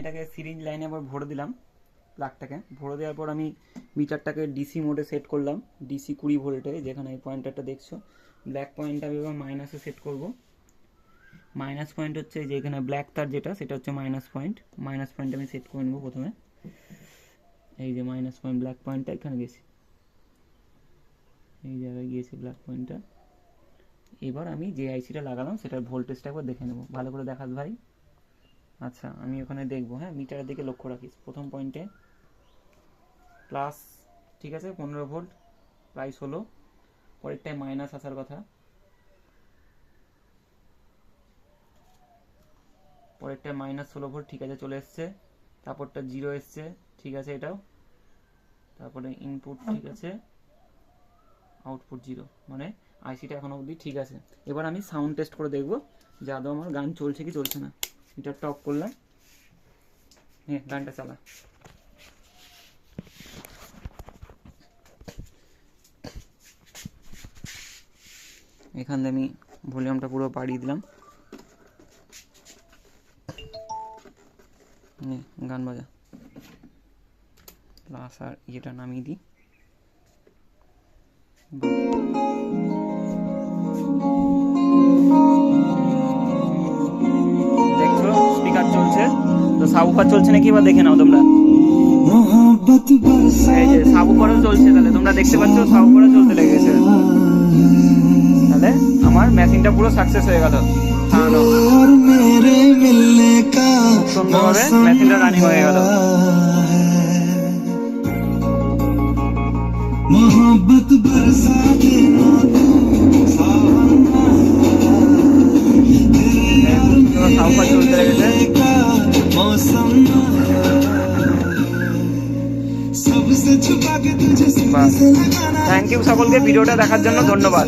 এটাকে সিরিঞ্জ লাইনে আবার ভরে দিলাম প্লাগটাকে। ভরে দেওয়ার পর আমি মিটারটাকে ডিসি মোডে সেট করলাম। ডিসি কুড়ি ভোল্টে, যেখানে এই পয়েন্টারটা দেখছ। ব্ল্যাক পয়েন্টটা আমি এবার মাইনাসে সেট করব। মাইনাস পয়েন্ট হচ্ছে যে এখানে ব্ল্যাক তার যেটা, সেটা হচ্ছে মাইনাস পয়েন্ট মাইনাস পয়েন্ট আমি সেট করে নেব প্রথমে। এই যে মাইনাস পয়েন্ট ব্ল্যাক পয়েন্টটা এখানে গেছি। এই জায়গায় গিয়েছে ব্ল্যাক পয়েন্টটা এবার আমি যে আইসিটা লাগালাম, সেটার ভোল্টেজটা একবার দেখে নেব। ভালো করে দেখাস ভাই। আচ্ছা আমি ওখানে দেখব হ্যাঁ? মিটারের দিকে লক্ষ্য রাখিস। প্রথম পয়েন্টে প্লাস ঠিক আছে? পনেরো ভোল্ট প্রাইস হলো। পরেরটায় মাইনাস আসার কথা। পরেরটায় মাইনাস ষোলো ভোল্ট ঠিক আছে চলে এসছে। তারপরটা জিরো এসছে ঠিক আছে এটাও। তারপরে ইনপুট ঠিক আছে। আউটপুট জিরো মানে আইসিটা এখন অবধি ঠিক আছে। এবার আমি সাউন্ড টেস্ট করে দেখব যে আদৌ আমার গান চলছে কি চলছে না। এটা টপ করলাম। হ্যাঁ গানটা চালা। এখান আমি ভলিউমটা পুরো বাড়িয়ে দিলাম। গান বাজা। প্লাস আর ইয়েটা নামিয়ে দিই। তো সাবুফার চলছে নাকি বা দেখে নাও তোমরা मोहब्बत बरसा এই যে সাবুফারও চলছে তাহলে তোমরা দেখতে পাচ্ছ সাবুফারও চলতে লেগেছে তাহলে আমার মেশিনটা পুরো সাকসেস হয়ে গেল চালানো और मेरे मिलने का সুন্দরভাবে মেশিনটা রানিং হয়ে গেল मोहब्बत बरसा देना तू सावन সাবুফার চলতে লেগেছে का থ্যাংক ইউ সকলকে ভিডিওটা দেখার জন্য ধন্যবাদ।